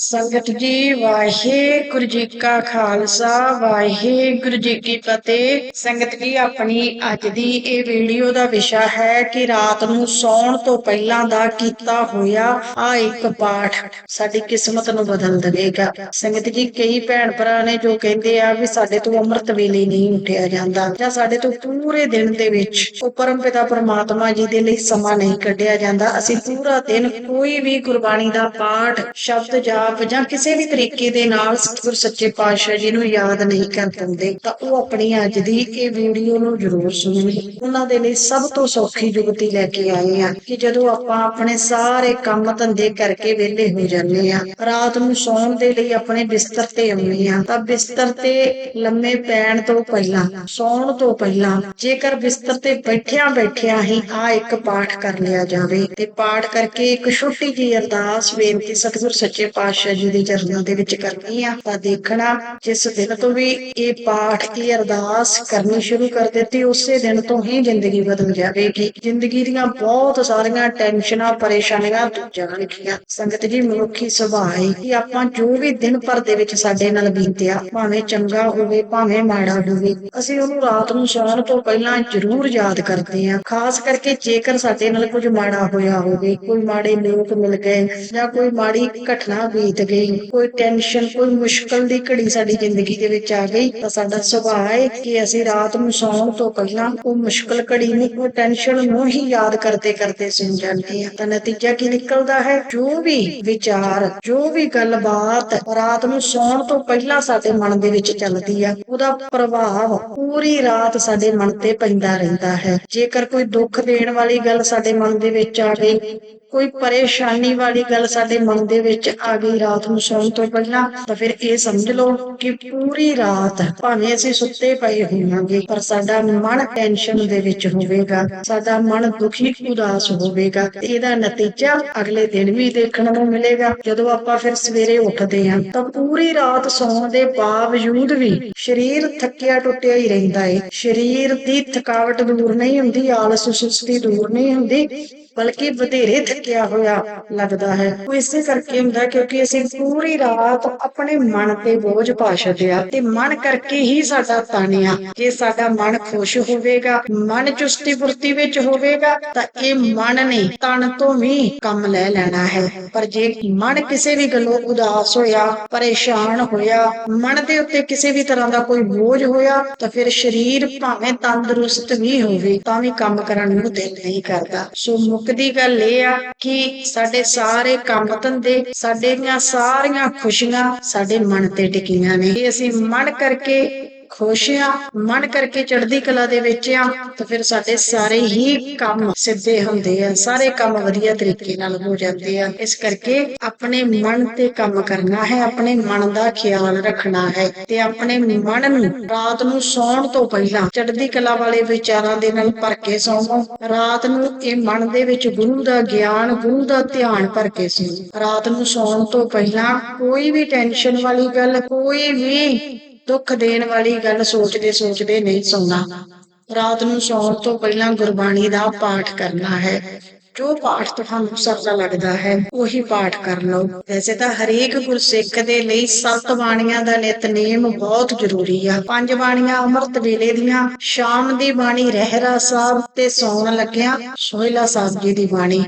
ਸੰਗਤ ਜੀ, ਵਾਹਿਗੁਰੂ ਜੀ ਕਾ ਖਾਲਸਾ, ਵਾਹਿਗੁਰੂ ਜੀ ਕੀ ਫਤਿਹ। ਸੰਗਤ ਜੀ, ਆਪਣੀ ਅੱਜ ਦੀ ਇਹ ਵੀਡੀਓ ਦਾ ਵਿਸ਼ਾ ਹੈ ਕਿ ਰਾਤ ਨੂੰ ਸੌਣ ਤੋਂ ਪਹਿਲਾਂ ਦਾ ਕੀਤਾ ਹੋਇਆ ਆ ਇੱਕ ਪਾਠ ਸਾਡੀ ਕਿਸਮਤ ਨੂੰ ਬਦਲ ਦੇਵੇਗਾ। ਸੰਗਤ ਜੀ, ਕਈ ਭੈਣ ਭਰਾ ਨੇ ਜੋ ਕਹਿੰਦੇ ਆ ਵੀ ਸਾਡੇ ਤੋਂ ਅੰਮ੍ਰਿਤ ਵੇਲੇ ਨਹੀਂ ਉੱਠਿਆ ਜਾਂਦਾ ਜਾਂ ਸਾਡੇ ਤੋਂ ਪੂਰੇ ਦਿਨ ਦੇ ਵਿੱਚ ਉਹ ਪਰਮ ਪਿਤਾ ਪਰਮਾਤਮਾ ਜੀ ਦੇ ਲਈ ਸਮਾਂ ਨਹੀਂ ਕੱਢਿਆ ਜਾਂਦਾ। ਅਸੀਂ ਪੂਰਾ ਦਿਨ ਕੋਈ ਵੀ ਗੁਰਬਾਣੀ ਦਾ ਪਾਠ, ਸ਼ਬਦ ਜਾਂ ਆਪ ਜਾਂ ਕਿਸੇ ਵੀ ਤਰੀਕੇ ਦੇ ਨਾਲ ਸਤਿਗੁਰ ਸੱਚੇ ਪਾਤਸ਼ਾਹ ਜੀ ਨੂੰ ਯਾਦ ਨਹੀਂ ਕਰ ਪਾਉਂਦੇ ਤਾਂ ਉਹ ਆਪਣੀ ਅੱਜ ਦੀ ਇਹ ਵੀਡੀਓ ਨੂੰ ਜ਼ਰੂਰ ਸੁਣਨ ਉਹਨਾਂ ਦੇ ਲਈ ਸਭ ਤੋਂ ਸੌਖੀ ਜੁਗਤੀ ਲੈ ਕੇ ਆਏ ਆ ਕਿ ਜਦੋਂ ਆਪਾਂ ਆਪਣੇ ਸਾਰੇ ਕੰਮ ਧੰਦੇ ਕਰਕੇ ਵਿਹਲੇ ਹੋ ਜਾਂਦੇ ਆ ਰਾਤ ਨੂੰ ਸੌਣ ਦੇ ਲਈ ਆਪਣੇ ਬਿਸਤਰ ਤੇ ਆਉਂਦੇ ਆ ਤਾਂ ਬਿਸਤਰ ਤੇ ਲੰਮੇ ਪੈਣ ਤੋਂ ਪਹਿਲਾਂ, ਸੌਣ ਤੋਂ ਪਹਿਲਾਂ ਜੇਕਰ ਬਿਸਤਰ ਤੇ ਬੈਠਿਆਂ ਬੈਠਿਆਂ ਹੀ ਆ ਇੱਕ ਪਾਠ ਕਰ ਲਿਆ ਜਾਵੇ, ਤੇ ਪਾਠ ਕਰਕੇ ਇੱਕ ਛੋਟੀ ਜਿਹੀ ਅਰਦਾਸ, ਬੇਨਤੀ ਸਤਿਗੁਰ ਸੱਚੇ ਪਾਤਸ਼ਾਹ ਜੀ ਦੇ ਚਰਨਾਂ ਦੇ ਵਿੱਚ ਕਰਨੀ ਆ, ਤਾਂ ਦੇਖਣਾ ਜਿਸ ਦਿਨ ਤੋਂ ਵੀ ਇਹ ਪਾਠ, ਇਹ ਅਰਦਾਸ ਕਰਨੀ ਸ਼ੁਰੂ ਕਰ ਦਿੱਤੀ, ਉਸੇ ਦਿਨ ਤੋਂ ਹੀ ਜ਼ਿੰਦਗੀ ਬਦਲ ਜਾਵੇਗੀ। ਜ਼ਿੰਦਗੀ ਦੀਆਂ ਬਹੁਤ ਸਾਰੀਆਂ ਟੈਨਸ਼ਨਾਂ, ਪਰੇਸ਼ਾਨੀਆਂ ਦੂਰ ਜਾਣਗੀਆਂ। ਸੰਗਤ ਜੀ, ਮਨੁੱਖੀ ਸੁਭਾਅ ਹੈ ਕਿ ਆਪਾਂ ਜੋ ਵੀ ਦਿਨ ਭਰ ਦੇ ਵਿੱਚ ਸਾਡੇ ਨਾਲ ਬੀਤਿਆ, ਭਾਵੇਂ ਚੰਗਾ ਹੋਵੇ, ਭਾਵੇਂ ਮਾੜਾ ਹੋਵੇ, ਅਸੀਂ ਉਹਨੂੰ ਰਾਤ ਨੂੰ ਸੌਣ ਤੋਂ ਪਹਿਲਾਂ ਜ਼ਰੂਰ ਯਾਦ ਕਰਦੇ ਹਾਂ। ਖਾਸ ਕਰਕੇ ਜੇਕਰ ਸਾਡੇ ਨਾਲ ਕੁਝ ਮਾੜਾ ਹੋਇਆ ਹੋਵੇ, ਕੋਈ ਮਾੜੇ ਲੋਕ ਮਿਲ ਗਏ ਜਾਂ ਕੋਈ ਮਾੜੀ ਘਟਨਾ ਬੀਤ ਗਈ। ਕੋਈ ਟੈਨਸ਼ਨ ਕੋਈ ਮੁਸ਼ਕਲ ਦੀ ਘੜੀ ਸਾਡੀ ਜ਼ਿੰਦਗੀ ਦੇ ਵਿੱਚ ਆ ਗਈ। ਤਾਂ ਸਾਡਾ ਸੁਭਾਅ ਹੈ ਕਿ ਅਸੀਂ ਰਾਤ ਨੂੰ ਸੌਣ ਤੋਂ ਪਹਿਲਾਂ ਉਹ ਮੁਸ਼ਕਲ ਘੜੀ ਨੂੰ ਉਹ ਟੈਨਸ਼ਨ ਨੂੰ ਹੀ ਯਾਦ ਕਰਦੇ ਕਰਦੇ ਸੁਣ ਜਾਂਦੇ ਆ ਤਾਂ ਨਤੀਜਾ ਕੀ ਨਿਕਲਦਾ ਹੈ? ਜੋ ਵੀ ਵਿਚਾਰ, ਜੋ ਵੀ ਗੱਲਬਾਤ ਰਾਤ ਨੂੰ ਸੌਣ ਤੋਂ ਪਹਿਲਾਂ ਸਾਡੇ ਮਨ ਦੇ ਵਿੱਚ ਚੱਲਦੀ ਆ, ਉਹਦਾ ਪ੍ਰਭਾਵ ਪੂਰੀ ਰਾਤ ਸਾਡੇ ਮਨ ਤੇ ਪੈਂਦਾ ਰਹਿੰਦਾ ਹੈ। ਜੇਕਰ ਕੋਈ ਦੁੱਖ ਦੇਣ ਵਾਲੀ ਗੱਲ ਸਾਡੇ ਮਨ ਦੇ ਵਿੱਚ ਆ ਗਈ ਕੋਈ ਪਰੇਸ਼ਾਨੀ ਵਾਲੀ ਗੱਲ ਸਾਡੇ ਮਨ ਦੇ ਵਿੱਚ ਆ ਗਈ ਰਾਤ ਨੂੰ ਸੌਣ ਤੋਂ ਪਹਿਲਾਂ, ਤਾਂ ਫਿਰ ਇਹ ਸਮਝ ਲਓ ਕਿ ਪੂਰੀ ਰਾਤ ਭਾਵੇਂ ਅਸੀਂ ਸੁੱਤੇ ਪਏ ਹੋਵਾਂਗੇ, ਪਰ ਸਾਡਾ ਮਨ ਟੈਨਸ਼ਨ ਦੇ ਵਿੱਚ ਹੋਵੇਗਾ, ਸਾਡਾ ਮਨ ਦੁਖੀ ਉਦਾਸ ਹੋਵੇਗਾ ਇਹਦਾ ਨਤੀਜਾ ਅਗਲੇ ਦਿਨ ਵੀ ਦੇਖਣ ਨੂੰ ਮਿਲੇਗਾ। ਜਦੋਂ ਆਪਾਂ ਫਿਰ ਸਵੇਰੇ ਉੱਠਦੇ ਹਾਂ, ਤਾਂ ਪੂਰੀ ਰਾਤ ਸੌਣ ਦੇ ਬਾਵਜੂਦ ਵੀ ਸਰੀਰ ਥੱਕਿਆ ਟੁੱਟਿਆ ਹੀ ਰਹਿੰਦਾ ਏ। ਸਰੀਰ ਦੀ ਥਕਾਵਟ ਦੂਰ ਨਹੀਂ ਹੁੰਦੀ, ਆਲਸ ਸੁਸਤੀ ਦੂਰ ਨਹੀਂ ਹੁੰਦੀ, ਬਲਕਿ ਵਧੇਰੇ ਥੱਕਿਆ ਹੋਇਆ ਲੱਗਦਾ ਹੈ। ਉਹ ਇਸੇ ਕਰਕੇ ਹੁੰਦਾ ਕਿਉਂਕਿ ਅਸੀਂ ਪੂਰੀ ਰਾਤ ਆਪਣੇ ਮਨ ਤੇ ਬੋਝ ਪਾ ਛੱਡਿਆ ਤੇ ਮਨ ਕਰਕੇ ਹੀ ਸਾਡਾ ਤਾਣਿਆ। ਜੇ ਸਾਡਾ ਮਨ ਖੁਸ਼ ਹੋਵੇਗਾ, ਮਨ ਚੁਸਤੀ ਫੁਰਤੀ ਵਿੱਚ ਹੋਵੇਗਾ, ਤਾਂ ਇਹ ਮਨ ਨੇ ਤਨ ਤੋਂ ਵੀ ਕੰਮ ਲੈ ਲੈਣਾ ਹੈ। ਪਰ ਜੇ ਮਨ ਕਿਸੇ ਵੀ ਗੱਲੋਂ ਉਦਾਸ ਹੋਇਆ, ਪਰੇਸ਼ਾਨ ਹੋਇਆ, ਮਨ ਦੇ ਉੱਤੇ ਕਿਸੇ ਵੀ ਤਰ੍ਹਾਂ ਦਾ ਕੋਈ ਬੋਝ ਹੋਇਆ, ਤਾਂ ਫਿਰ ਸਰੀਰ ਭਾਵੇਂ ਤੰਦਰੁਸਤ ਵੀ ਹੋਵੇ, ਤਾਂ ਵੀ ਕੰਮ ਕਰਨ ਨੂੰ ਦਿਲ ਨਹੀਂ ਕਰਦਾ। ਸੋ ਮੁੱਕਦੀ ਗੱਲ ਇਹ ਆ ਕਿ ਸਾਡੇ ਸਾਰੇ ਕੰਮ ਧੰਦੇ, ਸਾਡੀਆਂ ਸਾਰੀਆਂ ਖੁਸ਼ੀਆਂ ਸਾਡੇ ਮਨ ਤੇ ਟਿਕੀਆਂ ਨੇ। ਇਹ ਅਸੀਂ ਮਨ ਕਰਕੇ ਖੁਸ਼ ਆ, ਮਨ ਕਰਕੇ ਚੜ੍ਹਦੀ ਕਲਾ ਦੇ ਵਿੱਚ ਆ, ਤਾਂ ਫਿਰ ਸਾਡੇ ਸਾਰੇ ਹੀ ਕੰਮ ਸਿੱਧੇ ਹੁੰਦੇ ਆ, ਸਾਰੇ ਕੰਮ ਵਧੀਆ ਤਰੀਕੇ ਨਾਲ ਹੋ ਜਾਂਦੇ ਆ। ਇਸ ਕਰਕੇ ਆਪਣੇ ਮਨ ਤੇ ਕੰਮ ਕਰਨਾ ਹੈ, ਆਪਣੇ ਮਨ ਦਾ ਖਿਆਲ ਰੱਖਣਾ ਹੈ ਤੇ ਆਪਣੇ ਮਨ ਨੂੰ ਰਾਤ ਨੂੰ ਸੌਣ ਤੋਂ ਪਹਿਲਾਂ ਚੜ੍ਹਦੀ ਕਲਾ ਵਾਲੇ ਵਿਚਾਰਾਂ ਦੇ ਨਾਲ ਭਰ ਕੇ ਸੌਵੋ। ਰਾਤ ਨੂੰ ਇਹ ਮਨ ਦੇ ਵਿੱਚ ਗੁਰੂ ਦਾ ਗਿਆਨ, ਗੁਰੂ ਦਾ ਧਿਆਨ ਭਰ ਕੇ ਸੌਵੋ। ਰਾਤ ਨੂੰ ਸੌਣ ਤੋਂ ਪਹਿਲਾਂ ਕੋਈ ਵੀ ਟੈਨਸ਼ਨ ਵਾਲੀ ਗੱਲ, ਕੋਈ ਵੀ ਦੁੱਖ ਦੇਣ ਵਾਲੀ ਗੱਲ ਸੋਚਦੇ ਸੋਚਦੇ ਨਹੀਂ ਸੌਣਾ ਰਾਤ ਨੂੰ ਸੌਣ ਤੋਂ ਪਹਿਲਾਂ ਗੁਰਬਾਣੀ ਦਾ ਪਾਠ ਕਰਨਾ ਹੈ। ਜੋ ਪਾਠ ਤੁਹਾਨੂੰ ਸਰਦਾ ਲੱਗਦਾ ਹੈ, ਉਹੀ ਪਾਠ ਕਰ ਲਓ। ਵੈਸੇ ਤਾਂ ਹਰੇਕ ਗੁਰਸਿੱਖ ਦੇ ਲਈ ਸੱਤ ਬਾਣੀਆਂ ਦਾ ਨਿਤਨੇਮ ਬਹੁਤ ਜ਼ਰੂਰੀ ਆ। ਪੰਜ ਬਾਣੀਆਂ ਅੰਮ੍ਰਿਤ ਵੇਲੇ ਦੀਆਂ, ਸ਼ਾਮ ਦੀ ਬਾਣੀ ਰਹਿਰਾ ਸਾਹਿਬ ਤੇ ਸੌਣ ਲੱਗਿਆ ਸੋਹਿਲਾ ਸਾਹਿਬ ਜੀ ਦੀ ਬਾਣੀ।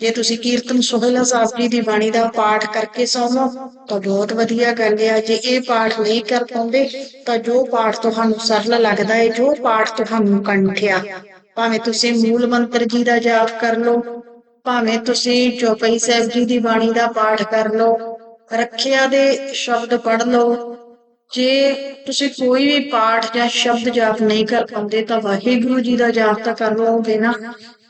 ਜੇ ਤੁਸੀਂ ਕੀਰਤਨ ਸੋਹਿਲਾ ਸਾਹਿਬ ਜੀ ਦੀ ਬਾਣੀ ਦਾ ਪਾਠ ਕਰਕੇ ਸੌਵੋ, ਤਾਂ ਬਹੁਤ ਵਧੀਆ ਗੱਲ ਹੈ ਜੇ ਇਹ ਪਾਠ ਨਹੀਂ ਕਰ ਪਾਉਂਦੇ, ਤਾਂ ਜੋ ਪਾਠ ਤੁਹਾਨੂੰ ਸਰਲ ਲੱਗਦਾ ਹੈ ਜੋ ਪਾਠ ਤੁਹਾਨੂੰ ਕੰਠਿਆ। ਭਾਵੇਂ ਤੁਸੀਂ ਮੂਲ ਮੰਤਰ ਜੀ ਦਾ ਜਾਪ ਕਰ ਲਓ, ਭਾਵੇਂ ਤੁਸੀਂ ਚੌਪਈ ਸਾਹਿਬ ਜੀ ਦੀ ਬਾਣੀ ਦਾ ਪਾਠ ਕਰ ਲਓ, ਰੱਖਿਆ ਦੇ ਸ਼ਬਦ ਪੜ ਲਓ। ਜੇ ਤੁਸੀਂ ਕੋਈ ਵੀ ਪਾਠ ਜਾਂ ਸ਼ਬਦ ਜਾਪ ਨਹੀਂ ਕਰ ਪਾਉਂਦੇ, ਤਾਂ ਵਾਹਿਗੁਰੂ ਜੀ ਦਾ ਜਾਪ ਤਾਂ ਕਰ ਲਓਗੇ ਨਾ।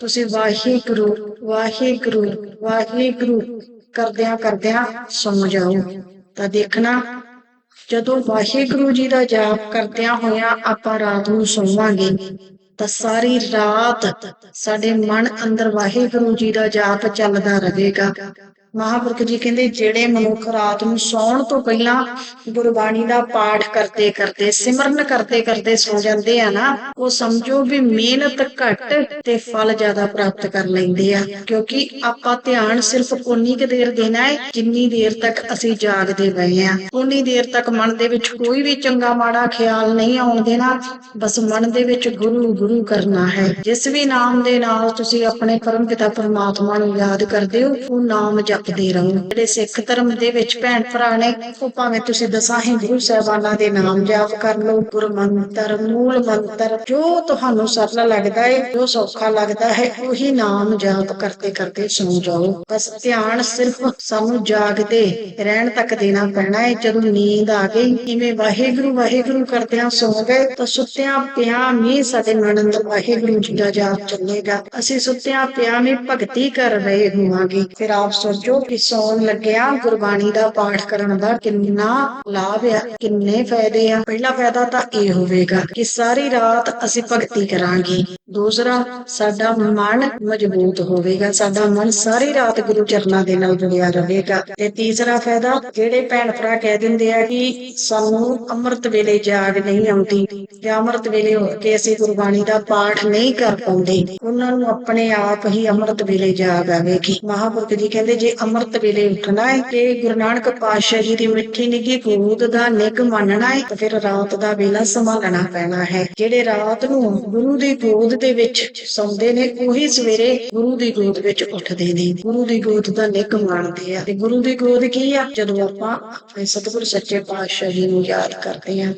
ਤੁਸੀਂ ਵਾਹਿਗੁਰੂ ਵਾਹਿਗੁਰੂ ਵਾਹਿਗੁਰੂ ਕਰਦਿਆਂ ਕਰਦਿਆਂ ਸੌਂ ਜਾਓ। ਤਾਂ ਦੇਖਣਾ, ਜਦੋਂ ਵਾਹਿਗੁਰੂ ਜੀ ਦਾ ਜਾਪ ਕਰਦਿਆਂ ਹੋਇਆਂ ਆਪਾਂ ਰਾਤ ਨੂੰ ਸੌਵਾਂਗੇ, ਤਾਂ ਸਾਰੀ ਰਾਤ ਸਾਡੇ ਮਨ ਅੰਦਰ ਵਾਹਿਗੁਰੂ ਜੀ ਦਾ ਜਾਪ ਚੱਲਦਾ ਰਹੇਗਾ। ਮਹਾਂਪੁਰਖ ਜੀ ਕਹਿੰਦੇ, ਜਿਹੜੇ ਮਨੁੱਖ ਰਾਤ ਨੂੰ ਸੌਣ ਤੋਂ ਪਹਿਲਾਂ ਗੁਰਬਾਣੀ ਦਾ ਪਾਠ ਕਰਦੇ ਕਰਦੇ, ਸਿਮਰਨ ਕਰਦੇ ਕਰਦੇ ਸੋ ਜਾਂਦੇ ਆ ਨਾ, ਉਹ ਸਮਝੋ ਵੀ ਮਿਹਨਤ ਘੱਟ ਤੇ ਫਲ ਜ਼ਿਆਦਾ ਪ੍ਰਾਪਤ ਕਰ ਲੈਂਦੇ ਆ। ਕਿਉਂਕਿ ਆਪਾਂ ਧਿਆਨ ਸਿਰਫ ਉਨੀ ਕੁ ਦੇਰ ਦੇਣਾ ਹੈ ਜਿੰਨੀ ਦੇਰ ਤੱਕ ਅਸੀਂ ਜਾਗਦੇ ਪਏ ਆ। ਉਨੀ ਦੇਰ ਤੱਕ ਮਨ ਦੇ ਵਿੱਚ ਕੋਈ ਵੀ ਚੰਗਾ ਮਾੜਾ ਖਿਆਲ ਨਹੀਂ ਆਉਣ ਦੇਣਾ, ਬਸ ਮਨ ਦੇ ਵਿੱਚ ਗੁਰੂ ਗੁਰੂ ਕਰਨਾ ਹੈ। ਜਿਸ ਵੀ ਨਾਮ ਦੇ ਨਾਲ ਤੁਸੀਂ ਆਪਣੇ ਪਰਮ ਪਿਤਾ, ਪਰਮਾਤਮਾ ਨੂੰ ਯਾਦ ਕਰਦੇ ਹੋ, ਉਹ ਨਾਮ ਜਪਦੇ ਰਹੋ ਜਿਹੜੇ ਸਿੱਖ ਧਰਮ ਦੇ ਵਿੱਚ ਭੈਣ ਭਰਾ ਨੇ, ਉਹ ਭਾਵੇਂ ਤੁਸੀਂ ਦਸਾਂ ਹੀ ਗੁਰੂ ਸਾਹਿਬਾਨਾਂ ਦੇ ਨਾਮ ਜਾਪ ਕਰ ਲਓ ਗੁਰ ਮੰਤਰ ਮੂਲ ਮੰਤਰ ਜੋ ਤੁਹਾਨੂੰ ਸਰਲ ਲੱਗਦਾ ਹੈ ਜੋ ਸੌਖਾ ਲੱਗਦਾ ਹੈ, ਉਹੀ ਨਾਮ ਜਾਪ ਕਰਦੇ ਕਰਦੇ ਸੌਂ ਜਾਓ। ਬਸ ਧਿਆਨ ਸਿਰਫ ਸਾਨੂੰ ਜਾਗਦੇ, ਰਹਿਣ ਤੱਕ ਦੇਣਾ ਪੈਣਾ ਹੈ ਜਦੋਂ ਨੀਂਦ ਆ ਗਈ ਕਿਵੇਂ ਵਾਹਿਗੁਰੂ ਵਾਹਿਗੁਰੂ ਕਰਦਿਆਂ ਸੌਂ ਗਏ, ਤਾਂ ਸੁੱਤਿਆਂ ਪਿਆ ਵੀ ਸਾਡੇ ਮਨ ਵਾਹਿਗੁਰੂ ਜੀ ਦਾ ਜਾਪ ਚੱਲੇਗਾ। ਅਸੀਂ ਸੁੱਤਿਆਂ ਪਿਆ ਵੀ ਭਗਤੀ ਕਰ ਰਹੇ ਹੋਵਾਂਗੇ। ਫਿਰ ਆਪ ਸੋਚੋ ਕਿ ਸੌਣ ਲੱਗਿਆ ਗੁਰਬਾਣੀ ਦਾ ਪਾਠ ਕਰਨ ਦਾ ਕਿੰਨਾ ਲਾਭ ਆ, ਕਿੰਨੇ ਫਾਇਦੇ ਆ। ਪਹਿਲਾ ਫਾਇਦਾ ਤਾਂ ਇਹ ਹੋਵੇਗਾ ਕਿ ਸਾਰੀ ਰਾਤ ਅਸੀਂ ਭਗਤੀ ਕਰਾਂਗੇ। ਦੂਸਰਾ, ਸਾਡਾ ਮਨ ਮਜ਼ਬੂਤ ਹੋਵੇਗਾ। ਸਾਡਾ ਮਨ ਸਾਰੀ ਰਾਤ ਗੁਰੂ ਚਰਨਾਂ ਦੇ ਨਾਲ ਜੁੜਿਆ ਰਹੇਗਾ। ਤੇ ਤੀਸਰਾ ਫਾਇਦਾ, ਜਿਹੜੇ ਭੈਣ ਭਰਾ ਕਹਿ ਦਿੰਦੇ ਆ ਕਿ ਸਾਨੂੰ ਅੰਮ੍ਰਿਤ ਵੇਲੇ ਜਾਗ ਨਹੀਂ ਆਉਂਦੀ ਜਾਂ ਅੰਮ੍ਰਿਤ ਵੇਲੇ ਹੋ ਕੇ ਅਸੀਂ ਗੁਰਬਾਣੀ ਦਾ ਪਾਠ ਨਹੀਂ ਕਰ ਪਾਉਂਦੇ, ਉਹਨਾਂ ਨੂੰ ਆਪਣੇ ਆਪ ਹੀ ਅੰਮ੍ਰਿਤ ਵੇਲੇ ਜਾਗ ਆਵੇਗੀ। ਮਹਾਂਪੁਰਖ ਜੀ ਕਹਿੰਦੇ, ਜੇ ਅੰਮ੍ਰਿਤ ਵੇਲੇ ਉੱਠਣਾ ਹੈ ਤੇ ਗੁਰੂ ਨਾਨਕ ਪਾਤਸ਼ਾਹ ਜੀ ਦੀ ਮਿੱਠੀ ਨਿੱਘੀ ਗੋਦ ਦਾ ਨਿੱਘ ਮੰਨਣਾ ਹੈ ਤਾਂ ਫਿਰ ਰਾਤ ਦਾ ਵੇਲਾ ਸੰਭਾਲਣਾ ਪੈਣਾ ਹੈ। ਜਿਹੜੇ ਰਾਤ ਨੂੰ ਗੁਰੂ ਦੀ ਗੋਦ ਦੇ ਵਿੱਚ ਸੌਂਦੇ ਨੇ, ਉਹੀ ਸਵੇਰੇ ਗੁਰੂ ਦੀ ਗੋਦ ਵਿੱਚ ਉੱਠਦੇ ਨੇ। ਗੁਰੂ ਦੀ ਗੋਦ ਦਾ ਨਿੱਘ ਮੰਨਦੇ ਆ। ਤੇ ਗੁਰੂ ਦੀ ਗੋਦ ਕੀ ਆ? ਜਦੋਂ ਆਪਾਂ ਆਪਣੇ ਸਤਿਗੁਰ ਸੱਚੇ ਪਾਤਸ਼ਾਹ ਜੀ ਨੂੰ ਯਾਦ ਕਰਦੇ ਆ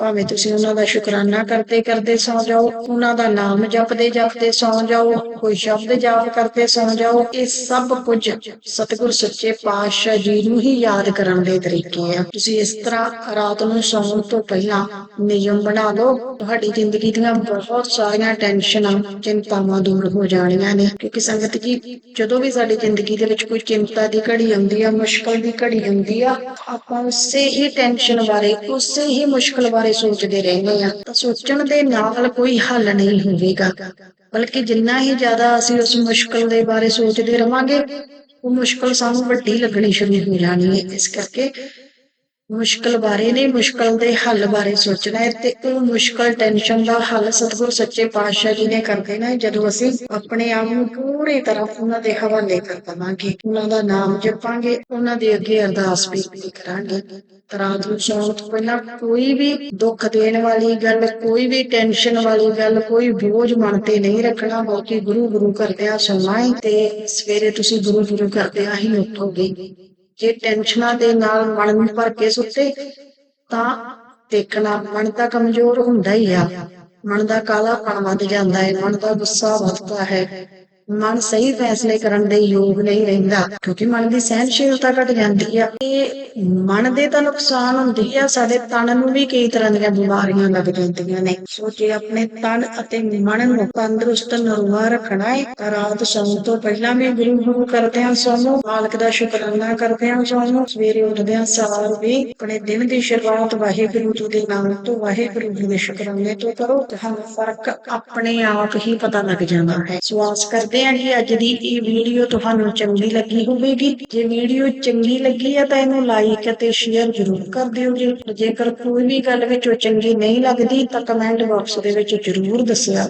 ਭਾਵੇਂ ਤੁਸੀਂ ਉਹਨਾਂ ਦਾ ਸ਼ੁਕਰਾਨਾ ਕਰਦੇ ਕਰਦੇ ਸੌ ਜਾਓ, ਉਹਨਾਂ ਦਾ ਨਾਮ ਜਪਦੇ ਜਪਦੇ ਸੌ ਜਾਓ, ਕੋਈ ਸ਼ਬਦ ਜਾਪ ਕਰਦੇ ਸੌ ਜਾਓ, ਇਹ ਸਭ ਕੁਝ ਸਤਿਗੁਰ ਸੱਚੇ ਪਾਤਸ਼ਾਹ ਜੀ ਨੂੰ ਹੀ ਯਾਦ ਕਰਨ ਦੇ ਤਰੀਕੇ ਆ। ਤੁਸੀਂ ਇਸ ਤਰ੍ਹਾਂ ਰਾਤ ਨੂੰ ਸੌਣ ਤੋਂ ਪਹਿਲਾਂ ਨਿਯਮ ਬਣਾ ਲਓ। ਤੁਹਾਡੀ ਜ਼ਿੰਦਗੀ ਦੀਆਂ ਬਹੁਤ ਸਾਰੀਆਂ ਟੈਨਸ਼ਨਾਂ, ਚਿੰਤਾਵਾਂ ਦੂਰ ਹੋ ਜਾਣੀਆਂ ਨੇ। ਕਿਉਂਕਿ ਸੰਗਤ ਜੀ, ਜਦੋਂ ਵੀ ਸਾਡੀ ਜ਼ਿੰਦਗੀ ਦੇ ਵਿੱਚ ਕੋਈ ਚਿੰਤਾ ਦੀ ਘੜੀ ਆਉਂਦੀ ਆ, ਮੁਸ਼ਕਲ ਦੀ ਘੜੀ ਆਉਂਦੀ ਆ, ਆਪਾਂ ਉਸੇ ਹੀ ਟੈਨਸ਼ਨ ਬਾਰੇ, ਉਸੇ ਹੀ ਮੁਸ਼ਕਲ ਬਾਰੇ ਸੋਚਦੇ ਰਹਿੰਦੇ ਆ ਤਾਂ ਸੋਚਣ ਦੇ ਨਾਲ ਕੋਈ ਹੱਲ ਨਹੀਂ ਹੋਵੇਗਾ। ਬਲਕਿ ਜਿੰਨਾ ਹੀ ਜ਼ਿਆਦਾ ਅਸੀਂ ਉਸ ਮੁਸ਼ਕਲ ਦੇ ਬਾਰੇ ਸੋਚਦੇ ਰਵਾਂਗੇ, ਉਹ ਮੁਸ਼ਕਲ ਸਾਨੂੰ ਵੱਡੀ ਲੱਗਣੀ ਸ਼ੁਰੂ ਹੋ ਜਾਣੀ ਹੈ। ਇਸ ਕਰਕੇ ਮੁਸ਼ਕਲ ਬਾਰੇ ਨਹੀਂ, ਮੁਸ਼ਕਲ ਦੇ ਹੱਲ ਬਾਰੇ ਸੋਚਣਾ ਹੈ ਤੇ ਉਹ ਮੁਸ਼ਕਲ ਟੈਨਸ਼ਨ ਦਾ ਹੱਲ ਸਤਿਗੁਰ ਸੱਚੇ ਪਾਤਸ਼ਾਹ ਜੀ ਨੇ ਕਰ ਦੇਣਾ ਜਦੋਂ ਅਸੀਂ ਆਪਣੇ ਆਪ ਨੂੰ ਪੂਰੀ ਤਰ੍ਹਾਂ ਉਹਨਾਂ ਦੇ ਹਵਾਲੇ ਕਰ ਦਵਾਂਗੇ, ਉਹਨਾਂ ਦਾ ਨਾਮ ਜਪਾਂਗੇ, ਉਹਨਾਂ ਦੇ ਅੱਗੇ ਅਰਦਾਸ ਵੀ ਕਰਾਂਗੇ। ਤਾਂ ਰਾਤ ਸੌਣ ਤੋਂ ਪਹਿਲਾਂ ਕੋਈ ਵੀ ਦੁੱਖ ਦੇਣ ਵਾਲੀ ਗੱਲ, ਕੋਈ ਵੀ ਟੈਨਸ਼ਨ ਵਾਲੀ ਗੱਲ, ਕੋਈ ਬੋਝ ਮਨ ਤੇ ਨਹੀਂ ਰੱਖਣਾ। ਬਲਕਿ ਗੁਰੂ ਗੁਰੂ ਕਰਦਿਆਂ ਸੌਣਾ ਹੈ ਤੇ ਸਵੇਰੇ ਤੁਸੀਂ ਗੁਰੂ ਗੁਰੂ ਕਰਦਿਆਂ ਹੀ ਉੱਠੋਗੇ। ਜੇ ਟੈਨਸ਼ਨਾਂ ਦੇ ਨਾਲ ਮਨ ਨੂੰ ਭਰ ਕੇ ਸੁੱਤੇ, ਤਾਂ ਦੇਖਣਾ ਮਨ ਤਾਂ ਕਮਜ਼ੋਰ ਹੁੰਦਾ ਹੀ ਆ। ਮਨ ਦਾ ਕਾਲਾਪਣ ਵੱਧ ਜਾਂਦਾ ਹੈ, ਮਨ ਦਾ ਗੁੱਸਾ ਵੱਧਦਾ ਹੈ। ਮਨ ਸਹੀ ਫੈਸਲੇ ਕਰਨ ਦੇ ਯੋਗ ਨਹੀਂ ਰਹਿੰਦਾ, ਕਿਉਂਕਿ ਮਨ ਦੀ ਸਹਿਨਸ਼ੀਲਤਾ ਘਟ ਜਾਂਦੀ ਆ। ਇਹ ਮਨ ਦੇ ਤਾਂ ਨੁਕਸਾਨ ਹੁੰਦੀ ਆ, ਸਾਡੇ ਤਨ ਨੂੰ ਵੀ ਕਈ ਤਰ੍ਹਾਂ ਦੀਆਂ ਬਿਮਾਰੀਆਂ ਲੱਗ ਜਾਂਦੀਆਂ ਨੇ। ਸੋ ਜੇ ਆਪਣੇ ਤਨ ਅਤੇ ਮਨ ਨੂੰ ਤੰਦਰੁਸਤ ਨਰੂਆ ਰੱਖਣਾ ਹੈ, ਤਾਂ ਰਾਤ ਸੌਣ ਤੋਂ ਪਹਿਲਾਂ ਵੀ ਗੁਰੂ ਗੁਰੂ ਕਰਦਿਆਂ ਸੌਣੋ ਮਾਲਕ ਦਾ ਸ਼ੁਕਰਾਨਾ ਕਰਦਿਆਂ ਸੌਣੋ ਸਵੇਰੇ ਉੱਠਦਿਆਂ ਸਾਰ ਵੀ ਆਪਣੇ ਦਿਨ ਦੀ ਸ਼ੁਰੂਆਤ ਵਾਹਿਗੁਰੂ ਜੀ ਦੇ ਨਾਮ ਤੋਂ, ਵਾਹਿਗੁਰੂ ਜੀ ਦੇ ਸ਼ੁਕਰਾਨੇ ਤੋਂ ਕਰੋ ਤੁਹਾਨੂੰ ਫ਼ਰਕ ਆਪਣੇ ਆਪ ਹੀ ਪਤਾ ਲੱਗ ਜਾਂਦਾ ਹੈ। ਸਵਾਸ ਕਰਦੇ ਹਾਂ ਕਿ ਅੱਜ ਦੀ ਇਹ ਵੀਡੀਓ ਤੁਹਾਨੂੰ ਚੰਗੀ ਲੱਗੀ ਹੋਵੇਗੀ। ਜੇ ਵੀਡੀਓ ਚੰਗੀ ਲੱਗੀ ਹੈ ਤਾਂ ਇਹਨੂੰ ਲਾਈਕ ਅਤੇ ਸ਼ੇਅਰ ਜ਼ਰੂਰ ਕਰ ਦਿਓ ਜੀ। ਜੇਕਰ ਕੋਈ ਵੀ ਗੱਲ ਵਿੱਚੋਂ ਚੰਗੀ ਨਹੀਂ ਲੱਗਦੀ ਤਾਂ ਕਮੈਂਟ ਬਾਕਸ ਦੇ ਵਿੱਚ ਜ਼ਰੂਰ ਦੱਸਿਆ